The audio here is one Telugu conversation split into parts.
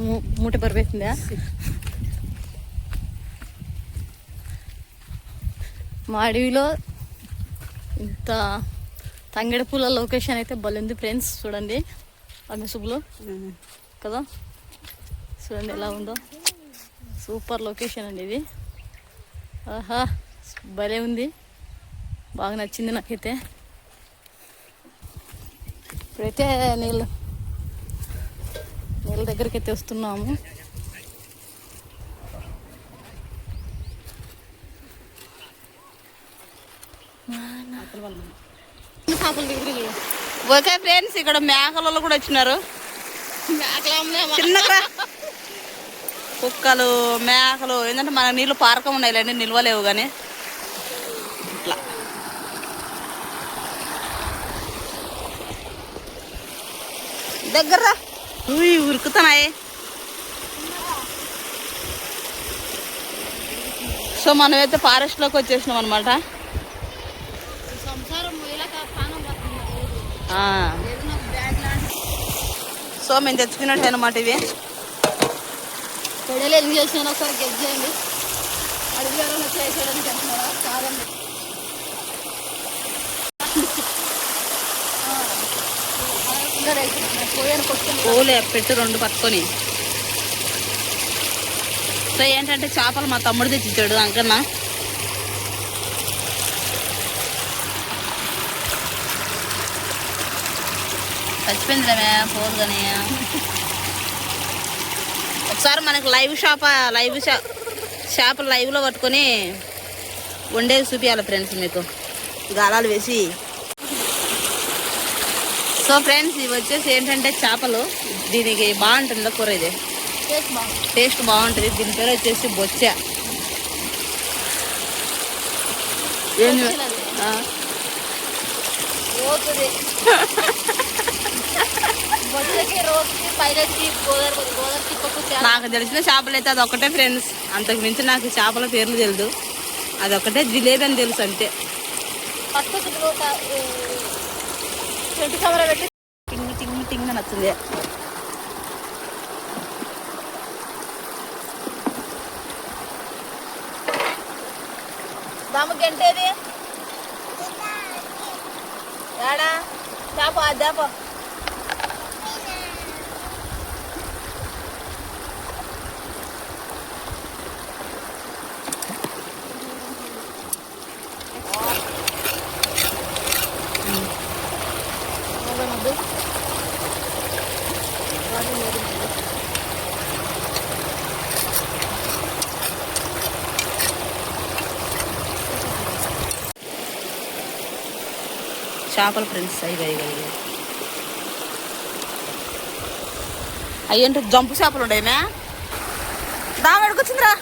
మూ- మూట బరువైతుందా మా అడవిలో ఇంత తంగడి పూల లొకేషన్ అయితే బలింది ఫ్రెండ్స్ చూడండి. అమిసుబులో కదా? చూడండి ఎలా ఉందో. సూపర్ లొకేషన్ అండి ఇది. ఆహా భలే ఉంది. బాగా నచ్చింది నాకైతే. ఇప్పుడైతే నీళ్ళు నీళ్ళ దగ్గరికి అయితే వస్తున్నాము. ఓకే ఫ్రెండ్స్ ఇక్కడ మేకలలో కూడా వచ్చినారు. చిన్నగా కుక్కలు మేకలు ఏంటంటే మన నీళ్ళు పారకం ఉన్నాయి నిల్వలేవు కానీ. ఇట్లా. దగ్గర ఉయ్ ఉరుకుతున్నాయి సో మనమైతే ఫారెస్ట్లోకి వచ్చేసినాం అనమాట సో మేము తెచ్చుకున్నట్టు అనమాట ఇవి. కొడలు ఎందుకు ఒకసారి గెట్ చేయండి. అడిగి ఎవరైనా చెప్తున్నారా పూలే పెట్టు రెండు పట్టుకొని. సో ఏంటంటే చేపలు మా తమ్ముడు తెచ్చిచ్చాడు అంకన్నా. చచ్చిపోయిందిరామే పోదు కానీ ఒకసారి మనకు లైవ్ షాప్ లైవ్ షా చేపలు లైవ్లో పట్టుకొని వండేది చూపించాలి ఫ్రెండ్స్ మీకు. గాలాలు వేసి. సో ఫ్రెండ్స్ ఇవి వచ్చేసి ఏంటంటే చేపలు. దీనికి బాగుంటుంది కూర ఇది? టేస్ట్ బాగుంటుంది. దీని పేరు వచ్చేసి బొచ్చ. ఏంది నాకు తెలిసిన చేపలు అయితే అది ఒకటే ఫ్రెండ్స్. అంతకు మించి నాకు చేపల పేర్లు తెలియదు అది ఒకటే జిలేబీ అని తెలుసు అంతే. చెట్టు కవర పెట్టి టింగ్ టింగ్ టింగ్ అని వస్తుంది దాము గంటేది ఏడా? అది చేప చేపలు ఫ్రెండ్స్ అవి అయ్యి అయ్యంటే జంపు చేపలు ఉండేమే? దామ వచ్చిందిరా.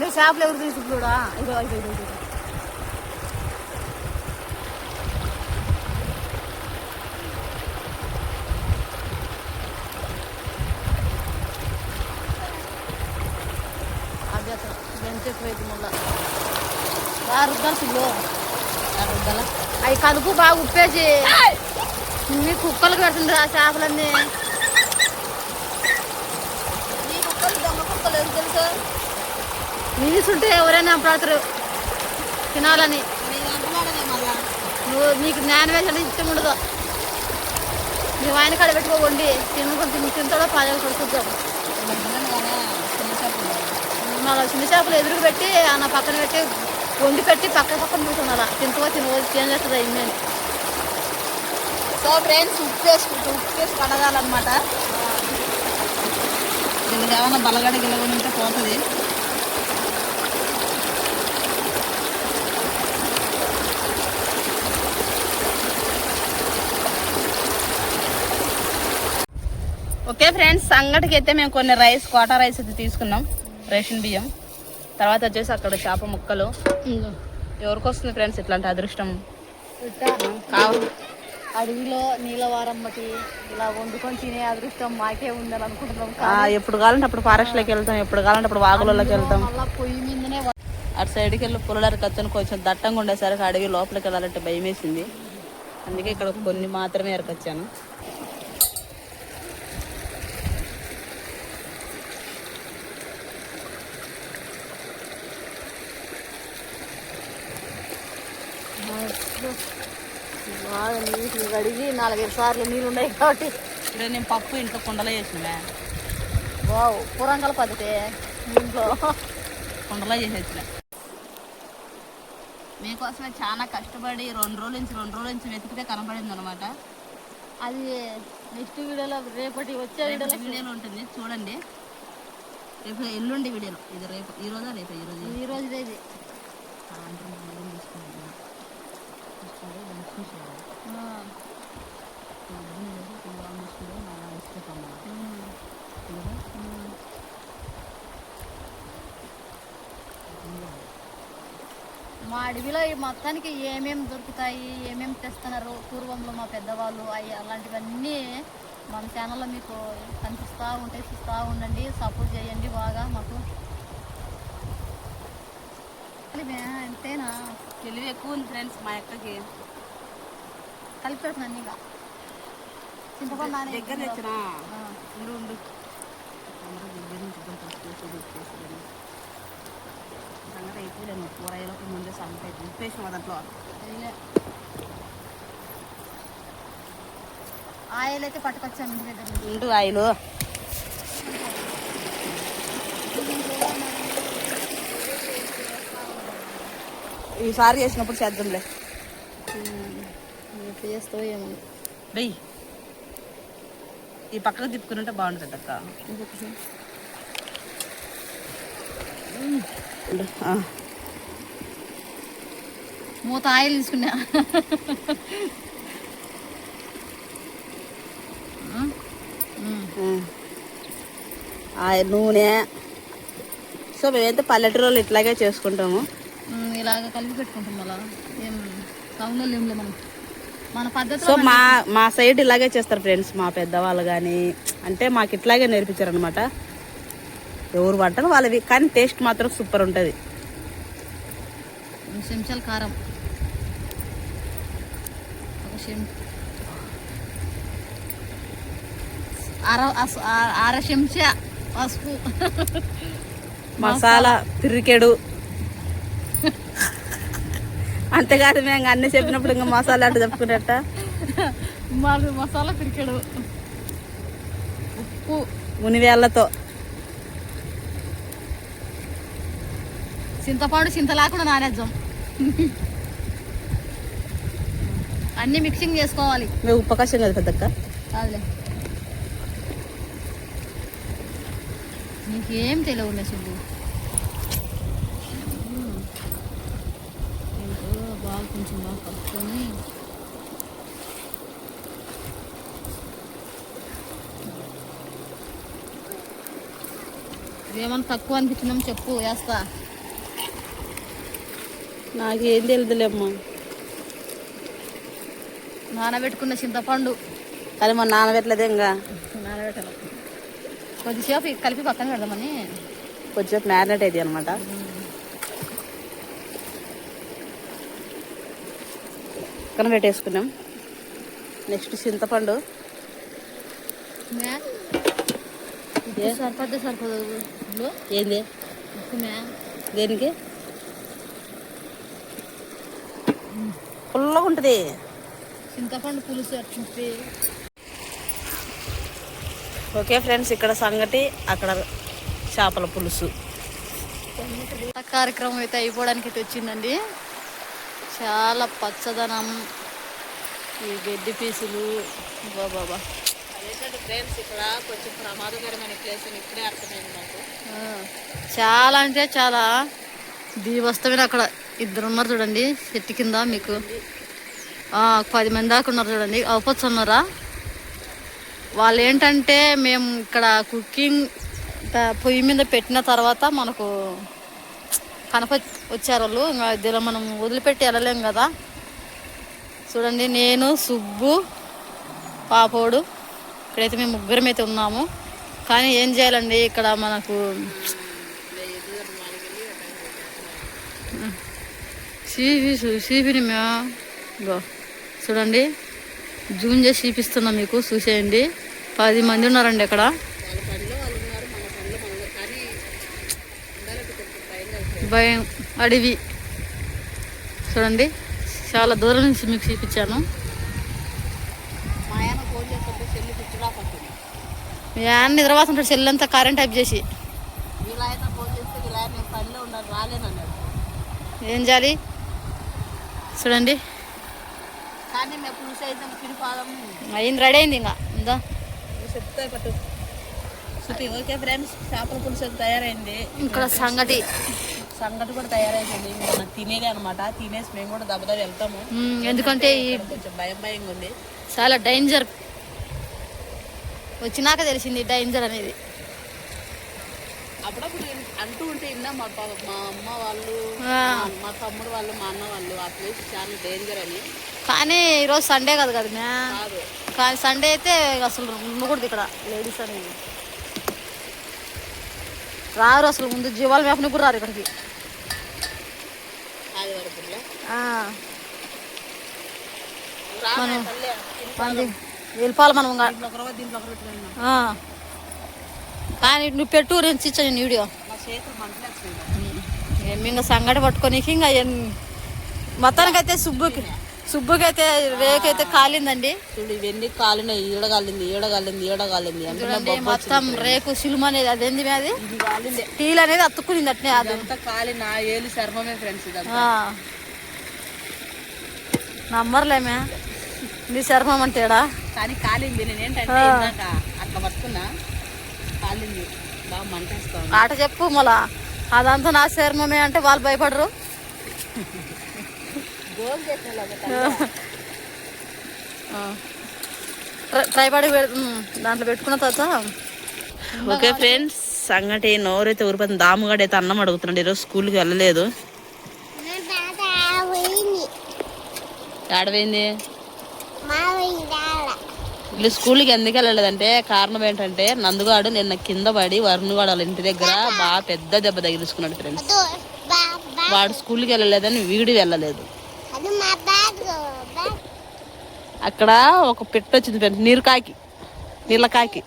నువ్వు షాప్లో ఎవరు తీసుకుడా ఇదో ఇదో ఇదో ఇదో అవి కలుపు బాగా ఉప్పేసి మీ కుక్కలు పెడుతుంది ఆ చేపలన్నీ. కుక్కలు దొంగ కుక్కలు ఎందుకు తెలుసు? నీసుంటే ఎవరైనా పడతారు తినాలని. మళ్ళా నువ్వు నీకు నాన్ వెజ్ అంటే ఇష్టం ఉండదు. నువ్వు ఆయన కాడ పెట్టుకో వండి తినుకొని తిని తింటాడో పాదాలు కొడుకుద్దాం చిన్న చేపలు మళ్ళీ చిన్న చేపలు ఎదురుకు పెట్టి ఆ నా పక్కన పెట్టి వండి పెట్టి పక్క పక్కన కూర్చున్నారా తింటవో తినవో ఏం చేస్తుంది అయింది సో ఫ్రెండ్స్ ఉప్పు వేసుకుంటూ ఉప్పు వేసి కడగాలన్నమాట దీనికి ఏమైనా బలగడ గిలగడ ఉంటే పోతుంది. ఓకే ఫ్రెండ్స్ సంగటికి అయితే మేము కొన్ని రైస్ కోటా రైస్ అయితే తీసుకున్నాం రేషన్ బియ్యం. తర్వాత వచ్చేసి అక్కడ చేప ముక్కలు. ఎవరికి వస్తుంది ఫ్రెండ్స్ ఇట్లాంటి అదృష్టం? కావు. అడవిలో నీలవారం బట్టి ఇలా వండుకొని తినే అదృష్టం మాకే ఉందని అనుకుంటున్నాం ఎప్పుడు కావాలంటే అప్పుడు ఫారెస్ట్లోకి వెళ్తాం ఎప్పుడు కావాలంటే అప్పుడు వాగులలోకి వెళ్తాం. పొయ్యి మీదనే అటు సైడ్కి వెళ్ళి పుల్లడానికి వచ్చాను కొంచెం దట్టంగా ఉండేసరికి అడవి లోపలికి వెళ్ళాలంటే భయం వేసింది అందుకే ఇక్కడ కొన్ని మాత్రమే ఎరకొచ్చాను బాగా నీట్గా కడిగి నాలుగైదు సార్లు నీళ్ళు ఉన్నాయి కాబట్టి ఇక్కడ నేను పప్పు ఇంట్లో కుండలో చేసినవే వావ్ పురంగల పద్ధతి. ఇంట్లో. కుండలో చేసేసిన. మీకోసమే చాలా కష్టపడి రెండు రోజుల నుంచి రెండు రోజుల నుంచి వెతికితే కనపడింది అనమాట అది నెక్స్ట్ వీడియోలో రేపటి వచ్చే వీడియోలో వీడియోలో ఉంటుంది చూడండి. రేపు ఎల్లుండి వీడియోలో. ఇది రేపు ఈ రోజా రేపు ఈ రోజు? ఈ రోజు ఇది. మా అడవిలో ఈ మొత్తానికి ఏమేమి దొరుకుతాయి ఏమేమి తెస్తున్నారు పూర్వంలో మా పెద్దవాళ్ళు అవి అలాంటివన్నీ మన ఛానల్లో మీకు కనిపిస్తూ ఉంటాయి చూస్తూ ఉండండి సపోర్ట్ చేయండి బాగా మాకు. అంతేనా? తెలివి ఎక్కువ ఉంది ఫ్రెండ్స్ మా అక్కకి. కలిపి ఇంకా చింతపండు దగ్గర తెచ్చిన. ఉండు ఉండు అందరూ దగ్గర నుంచి కొంచెం చూసి ఉప్పేసి సంగతి అయిపోయి కూర అయ్యేలోపు ఉప్పేసిన దాంట్లో. ఆయిల్ అయితే పట్టుకొచ్చాను ఇంటి దగ్గర. ఉండు ఆయిలు. ఈసారి చేసినప్పుడు చేద్దాంలే. ఎప్పుడు చేస్తావు ఏమో. వెయ్యి. ఈ పక్కకు తిప్పుకుని బాగుంటుంది అక్క. మూత ఆయిల్ తీసుకున్నా. నూనె. సో మేమైతే పల్లెటూరులో ఇట్లాగే చేసుకుంటాము. ఇలాగ కలిపి పెట్టుకుంటాం మళ్ళా. ఏం టౌన్లో మనం మన సో పద్ధతిలో మా మా సైడ్ ఇలాగే చేస్తారు ఫ్రెండ్స్ మా పెద్దవాళ్ళు కానీ. అంటే మాకు ఇట్లాగే నేర్పించారు అనమాట ఎవరు వంటలు వాళ్ళవి కానీ టేస్ట్ మాత్రం సూపర్ ఉంటుంది. కారం. అర అర చెంచా పసుపు. మసాలా పిరికెడు. అంతేకాదు మేము అన్ని చెప్పినప్పుడు ఇంకా మసాలా అంటే చెప్పుకున్నట్ట మసాలా పిరికెడు. ఉప్పు. మునివేళ్ళతో చింతపండు చింతలాకుండా నానేద్దాం. అన్నీ మిక్సింగ్ చేసుకోవాలి. మేము ఉపకాశం కదా పెద్దక్క. కాదులే. నీకేం తెలియదు సుబ్బు. ఏంటో బాగా కొంచెం బాగా కలుపుకొని ఏమన్నా తక్కువ అనిపించినాం చెప్పు వేస్తా. నాకేం తెలియదులేమ్మా. నానబెట్టుకున్న చింతపండు. కానీ మా నానబెట్టలేదు ఇంకా? నానబెట్టాలి. కొద్దిసేపు కలిపి పక్కన పెడదామని. కొంచెం మ్యారినేట్ అయింది అనమాట పక్కన పెట్టేసుకున్నాం. నెక్స్ట్ చింతపండు. సరిపడదు ఇప్పుడు ఏంది? దేనికి? పుల్లగా ఉంటుంది చింతపండు పులుసు చెప్పి ఓకే ఫ్రెండ్స్ ఇక్కడ సంగటి అక్కడ చేపల పులుసు. కార్యక్రమం అయితే అయిపోవడానికి అయితే వచ్చిందండి. చాలా పచ్చదనం ఈ గడ్డి పీసులు బాబా ఫ్రెండ్స్ ఇక్కడ కొంచెం ప్రమాదకరమైన ప్లేస్ ఇప్పుడే అర్థమైంది నాకు. చాలా అంటే చాలా. దీవస్తమైన అక్కడ ఇద్దరు ఉన్నారు చూడండి చెట్టు కింద మీకు. పది మంది దాకా ఉన్నారు చూడండి. అవపచ్చు ఉన్నారా? వాళ్ళు ఏంటంటే మేము ఇక్కడ కుకింగ్ పొయ్యి మీద పెట్టిన తర్వాత మనకు కనప వచ్చారు వాళ్ళు. ఇంకా దీనిలో మనం వదిలిపెట్టి వెళ్ళలేం కదా. చూడండి నేను సుబ్బు పాపోడు ఇక్కడైతే మేము ముగ్గురం అయితే ఉన్నాము. కానీ ఏం చేయాలండి ఇక్కడ మనకు సీపీ సీపీని మేము గో చూడండి. జూమ్ చేసి చూపిస్తున్నా మీకు చూసేయండి. పది మంది ఉన్నారండి ఇక్కడ. భయం అడవి. చూడండి చాలా దూరం నుంచి మీకు చూపించాను. మా ఆయన ఫోన్ చేస్తుంటే మీ ఆయన చెల్లంతా కరెంట్ ఆఫ్ చేసి. ఫోన్ చేస్తే నేను ఏం చేయాలి? చూడండి. కానీ మేము పులుసు అయితే పిడిపాదం అయింది రెడీ అయింది ఇంకా. ఉందా? చెప్తాయి పట్టు. సుపి ఓకే ఫ్రెండ్స్ చేపల పులుసు తయారైంది. ఇక్కడ సంగటి. సంగటి కూడా తయారైంది. మనం తినేది అనమాట తినేసి మేము కూడా దెబ్బ వెళ్తాము. ఎందుకంటే కొంచెం భయం భయంగా ఉంది. చాలా డేంజర్ వచ్చినాక తెలిసింది డేంజర్ అనేది. అప్పుడప్పుడు అంటూ ఉంటే విన్నా మా మా అమ్మ వాళ్ళు మా తమ్ముడు వాళ్ళు మా అన్న వాళ్ళు ఆ ప్లేస్ చాలా డేంజర్ అని. కానీ ఈరోజు సండే కదా కదా మ్యా? కానీ సండే అయితే అసలు ఉండకూడదు ఇక్కడ లేడీస్ అనేది రారు అసలు ముందు జీవాల మేపని కూడా రారు ఇక్కడికి. వెళ్ళిపోవాలి మనం. కానీ నువ్వు పెట్టు నేను ఇచ్చాను వీడియో వచ్చినాయి. ఏమి ఇంకా సంగటి పట్టుకోనికి ఇంకా మొత్తానికైతే సుబ్బుకి. సుబ్బుకైతే రేకైతే కాలిందండి. చూడు ఇవన్నీ కాలినాయి. ఈడ కాలింది ఈడ కాలింది ఈడ కాలింది. చూడండి మొత్తం రేకు సిలుమ అనేది అదేంది అది? ఇది కాలిందే. టీలు అనేది అతుక్కునింది అట్నే అది. ఇదంతా కాలి నా ఏలు చర్మమే ఫ్రెండ్స్. నమ్మర్లేమే నీ చర్మం అంటేడా కానీ కాలింది. నేను ఏంటంటే ఇందాక అట్లా పట్టుకున్నా కాలింది. బాగా మంటేస్తాను ఆట చెప్పు మళ్ళా. అదంతా నా చర్మమే అంటే వాళ్ళు భయపడరు. గోల్ చేసేలాగా ట్రై పడి దాంట్లో పెట్టుకున్న తర్వాత ఓకే ఫ్రెండ్స్ సంగటి నోరైతే ఊరిపోతుంది. దాముగాడు అయితే అన్నం అడుగుతున్నాడు. ఈరోజు స్కూల్కి వెళ్ళలేదు. ఆడపోయింది. వీళ్ళు స్కూల్కి ఎందుకు వెళ్ళలేదంటే కారణం ఏంటంటే నందుగాడు నిన్న కింద పడి వరుణుగాడు వాళ్ళ ఇంటి దగ్గర బాగా పెద్ద దెబ్బ తగిలించుకున్నాడు ఫ్రెండ్స్. వాడు స్కూల్కి వెళ్ళలేదని వీడు వెళ్ళలేదు. అక్కడ ఒక పెట్ట వచ్చింది ఫ్రెండ్స్ నీరు కాకి నీళ్ళ కాకి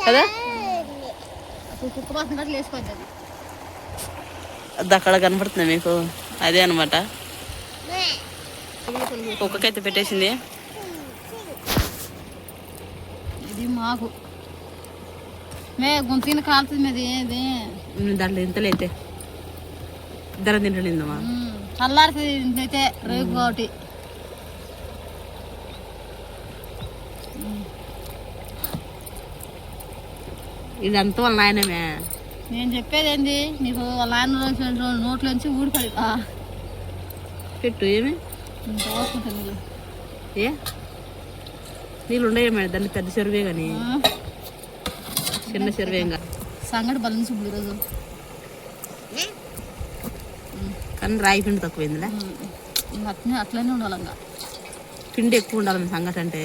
కదా? అది అక్కడ కనపడుతుంది మీకు అదే అనమాట కుక్కకైతే పెట్టేసింది. ఇది మాకు. మే గుంతిన కాలుతుంది మీది ఇది ఉమ్, దాంట్లో ఇంతలైతే ఇద్దరం తింటుండిందమ్మా ఉమ్, చల్లారుతుంది అయితే రేగు ఒకటి ఇదంతా వాళ్ళ నాయనమే నేను చెప్పేది ఏంది నీకు వాళ్ళ ఆయన రోజు నోట్లోంచి ఊడిపడి పెట్టు ఏమి. ఏ? నీళ్ళు ఉండవు మేడం దాన్ని పెద్ద చెరువే కానీ చిన్న చెరువే సంగటి బలం చూపు ఈరోజు. కానీ రాయి పిండి తక్కువైందిలే. అట్లనే ఉండాలి ఇంకా పిండి ఎక్కువ ఉండాలి సంగతి అంటే.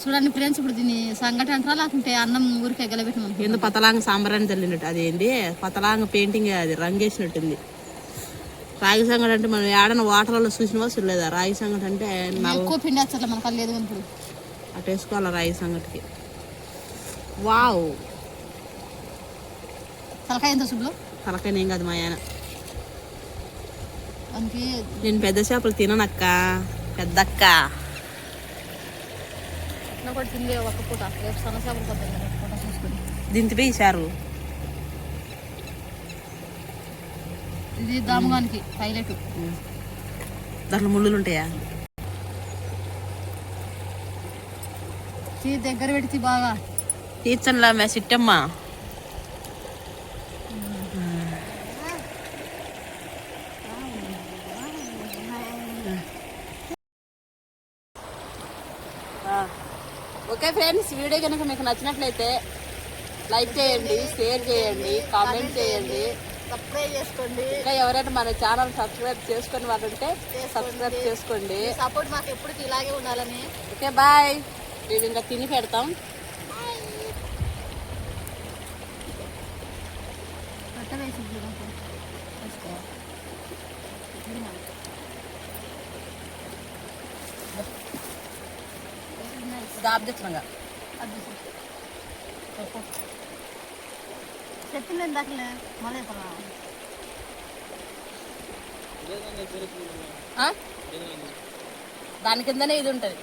చూడండి ఫ్రెండ్స్ ఇప్పుడు దీన్ని సంగటి అంటారా? లేకుంటే అన్నం ఊరికే గెలబెట్టమను ఏందో పతలాంగ సాంబార్ అని తల్లినట్టు అదేంటి పతలాంగ పెయింటింగ్ అది? రంగేసినట్టుంది రాగి సంగటి అంటే మనం ఏడన వాటర్లో చూసినవా చూడలేదా? రాగి సంగటి అంటే ఎక్కువ పిండి వచ్చట్లే మనకు లేదు ఇప్పుడు. అటు వేసుకోవాలి రాగి సంగటికి? వావ్! తలకాయ ఎంత చూపులో తలకాయ నేను కాదు మా ఆయన. నేను పెద్ద చేపలు తిననక్క. పెద్దక్క. ఇట్లా కూడా తింది ఒక పూట. రేపు సన్న చేపలు కొద్దిగా పూట చూసుకొని దించిపోయి చారు ఇది దామగానికి హైలైట్ దాంట్లో ముళ్ళులు ఉంటాయా? దగ్గర పెడితే బాగా. తీర్చంలా మే సిట్టమ్మ. ఓకే ఫ్రెండ్స్ వీడియో కనుక మీకు నచ్చినట్లయితే లైక్ చేయండి షేర్ చేయండి కామెంట్ చేయండి. సబ్స్క్రైబ్ చేసుకోండి. ఇంకా ఎవరైనా మన ఛానల్ సబ్స్క్రైబ్ చేసుకొని వాళ్ళు ఉంటే సబ్స్క్రైబ్ చేసుకోండి. సపోర్ట్ మాకు ఎప్పటికీ ఇలాగే ఉండాలని. Okay bye. మేము ఇంకా తిని పెడతాం. కట్ట వేసి వేసుకో దాబ్దిస్తున్నాగా చెప్పింది ఇందాకలే మళ్ళీ చెప్పరా? దాని కిందనే ఇది ఉంటుంది.